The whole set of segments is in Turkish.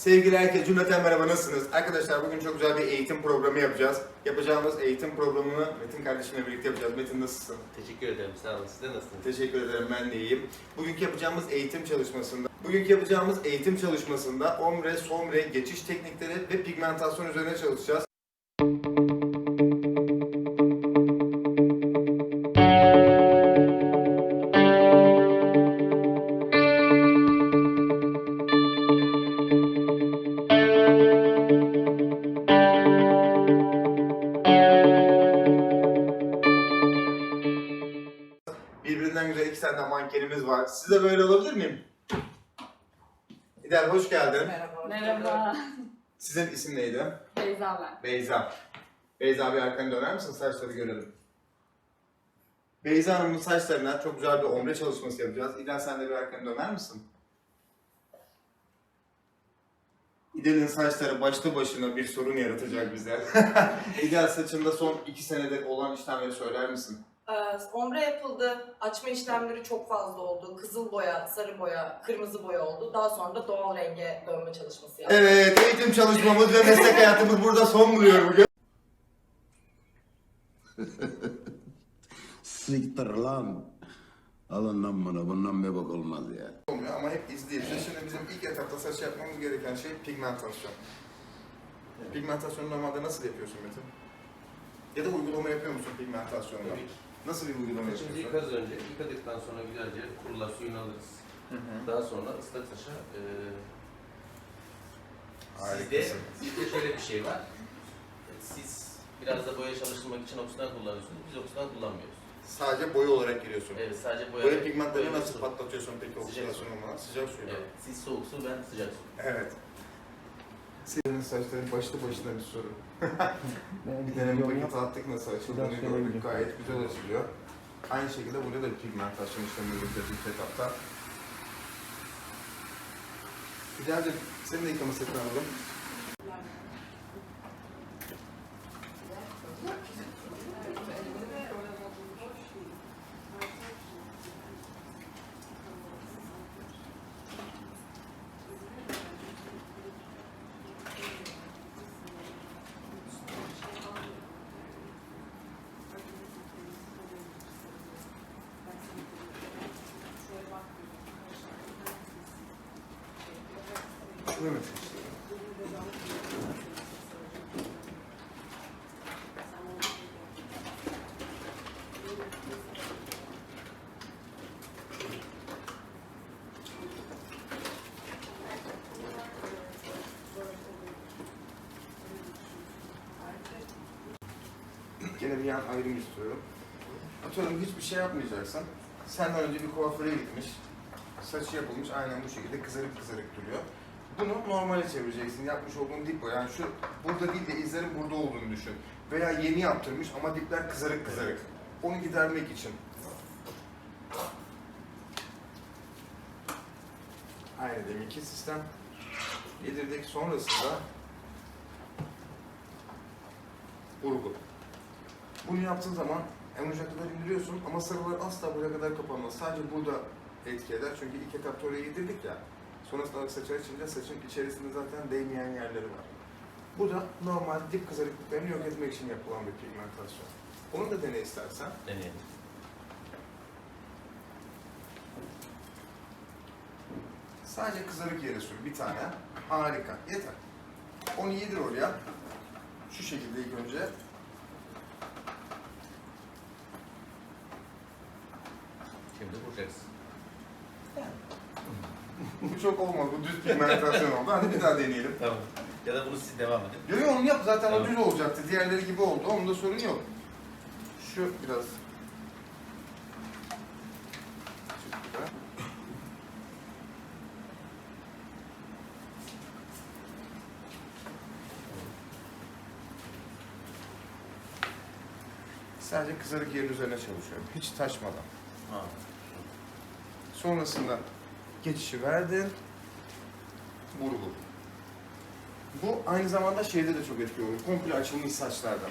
Sevgili herkese cümleten merhaba nasılsınız? Arkadaşlar bugün çok güzel bir eğitim programı yapacağız. Yapacağımız eğitim programını Metin kardeşimle birlikte yapacağız. Metin nasılsın? Teşekkür ederim. Sağ olun. Siz de nasılsınız? Teşekkür ederim ben de iyiyim. Bugünkü yapacağımız eğitim çalışmasında Bugünkü yapacağımız eğitim çalışmasında ombre, sombre, geçiş teknikleri ve pigmentasyon üzerine çalışacağız. Mankenimiz var. Size böyle alabilir miyim? İder hoş geldin. Merhaba. Merhaba. Sizin isim neydi? Beyza ben. Beyza. Beyza bir arkanı döner misin? Saçları görelim. Beyza Hanım'ın saçlarına çok güzel bir ombre çalışması yapacağız. İlhan sen de bir arkanı döner misin? İdel'in saçları başlı başına bir sorun yaratacak bize. İdel saçında son iki senedir olan işlemleri söyler misin? Ee, ombre yapıldı. Açma işlemleri çok fazla oldu. Kızıl boya, sarı boya, kırmızı boya oldu. Daha sonra da doğal renge dönme çalışması yaptık. Evet, eğitim çalışmamız ve meslek hayatımız burada son buluyor bugün. Siktir lan. Alın lan bunu. Bundan bir bak olmaz ya. Olmuyor ama hep izleyeceğiz. Şimdi bizim ilk etapta saç yapmamız gereken şey pigmentasyon. Pigmentasyonu normalde nasıl yapıyorsun Metin? Ya da uygulama yapıyor musun pigmentasyonda? Tabii ki. Nasıl bir uygulama Saçımızı yapıyorsun? yıkarız önce. Yıkadıktan sonra güzelce kurular suyunu alırız. Hı hı. Daha sonra ıslak saça e, sizde, Harikasın. sizde şöyle bir şey var. Siz biraz da boya çalıştırmak için oksidan kullanıyorsunuz. Biz oksidan kullanmıyoruz. Sadece boya olarak giriyorsun. Evet sadece boya. Boya pigmentlerini boya nasıl su. patlatıyorsun peki Sıcak su. Sıcak suyla. Evet. Siz soğuk su, ben sıcak su. Evet. Senin saçların başlı başına bir sorun. bir deneme paketi attık nasıl açıldığını gördük. Gayet güzel açılıyor. Aynı şekilde burada da bir pigmentasyon işlemi yapıyoruz ilk etapta. Güzelce senin de yıkama setini alalım. Mı çalıştıralım? Gene bir yan ayrım istiyorum. Atıyorum hiçbir şey yapmayacaksan, senden önce bir kuaföre gitmiş, saçı yapılmış aynen bu şekilde kızarık kızarık duruyor. Bunu normale çevireceksin. Yapmış olduğun dip boya. Yani şu burada değil de izlerin burada olduğunu düşün. Veya yeni yaptırmış ama dipler kızarık kızarık. Onu gidermek için. Aynı deminki sistem. Yedirdik sonrasında vurgu. Bunu yaptığın zaman en uca kadar indiriyorsun ama sarılar asla buraya kadar kapanmaz. Sadece burada etki eder. Çünkü ilk etapta oraya yedirdik ya. Sonrasında saça açınca saçın içerisinde zaten değmeyen yerleri var. Bu da normal dip kızarıklıklarını yok etmek için yapılan bir pigmentasyon. Onu da dene istersen. Deneyelim. Sadece kızarık yere sür bir tane. Harika. Yeter. Onu yedir oraya. Şu şekilde ilk önce. Şimdi vuracaksın. Bu çok olmadı. Bu düz pigmentasyon oldu. Hadi bir daha deneyelim. Tamam. Ya da bunu siz devam edin. Yo yo onu yap zaten o Tamam. düz olacaktı. Diğerleri gibi oldu. Onda sorun yok. Şu biraz. Sadece kızarık yerin üzerine çalışıyorum. Hiç taşmadan. Ha. Sonrasında geçişi verdin. Vurgu. Bu aynı zamanda şeyde de çok etkili oluyor. Komple açılmış saçlarda.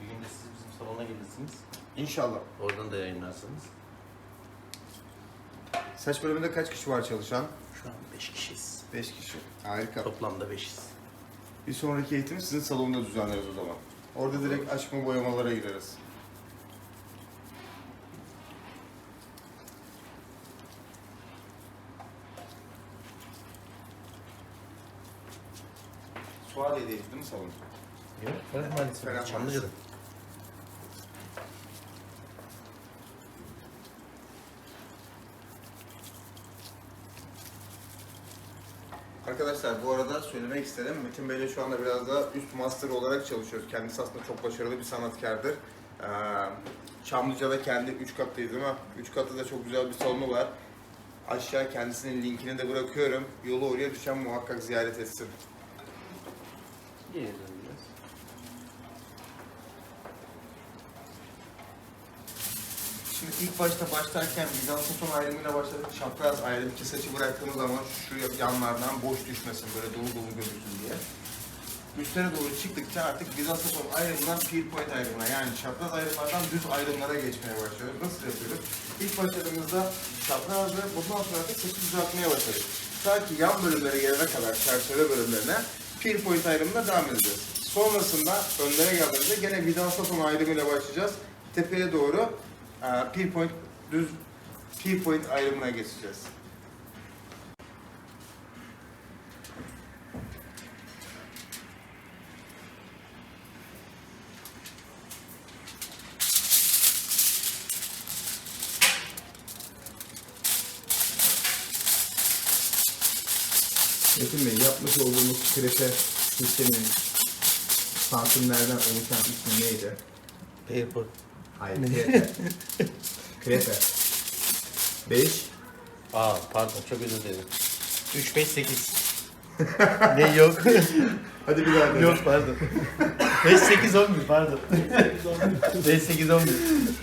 Bir gün de siz bizim salona gelirsiniz. İnşallah. Oradan da yayınlarsınız. Saç bölümünde kaç kişi var çalışan? Şu an 5 kişiyiz. 5 kişi. Harika. Toplamda 5'iz. Bir sonraki eğitimi sizin salonda düzenleriz o zaman. Orada direkt açma boyamalara gireriz. Suadiye'deyiz değil mi salon? Yok, Ferhat Mahallesi. Ferhat Çamlıca'da. Arkadaşlar bu arada söylemek istedim. Metin Bey'le şu anda biraz da üst master olarak çalışıyoruz. Kendisi aslında çok başarılı bir sanatkardır. Ee, Çamlıca'da kendi 3 kattayız mi? 3 katta da çok güzel bir salonu var. Aşağı kendisinin linkini de bırakıyorum. Yolu oraya düşen muhakkak ziyaret etsin. Geri döneceğiz. Şimdi ilk başta başlarken Bizans ton ayrımıyla başladık. Çapraz ayrım iki saçı bıraktığımız zaman şu yanlardan boş düşmesin, böyle dolu dolu gözüksün diye. Üstlere doğru çıktıkça artık Bizans ton ayrımından point ayrımına yani çapraz ayrımlardan düz ayrımlara geçmeye başlıyoruz. Nasıl yapıyoruz? İlk başladığımızda çaprazda, bundan sonra artık saçı düzeltmeye başladık. Ta ki yan bölümlere gelene kadar, çerçeve bölümlerine peel point ayrımına devam edeceğiz. Sonrasında önlere geldiğimizde gene Bizans ton ayrımıyla başlayacağız. Tepeye doğru e, peel point düz peel point ayrımına geçeceğiz. Metin Bey yapmış olduğumuz krepe sistemin santimlerden oluşan ismi neydi? Airport. Hayır, krepe. krepe. 5, Aa pardon çok özür dilerim. 3, 5, 8. ne yok? hadi bir daha dene. yok pardon. 5, 8, 11 pardon. 5, 8, 11.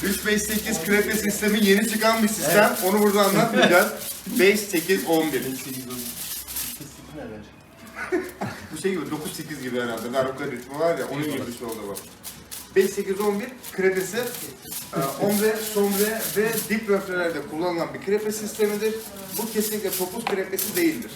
3-5-8 krepe sistemi yeni çıkan bir sistem. Onu burada anlatmayacağız. 5, 8, 11. 5, 8, 11. 8 nereden çıktı? Bu şey gibi 9-8 gibi herhalde. Darbuka ritmi var ya onun gibi bir şey oldu bu. 5, 8, 11 krepesi e, ombre, sombre ve dip röflelerde kullanılan bir krepe sistemidir. Bu kesinlikle topuz krepesi değildir.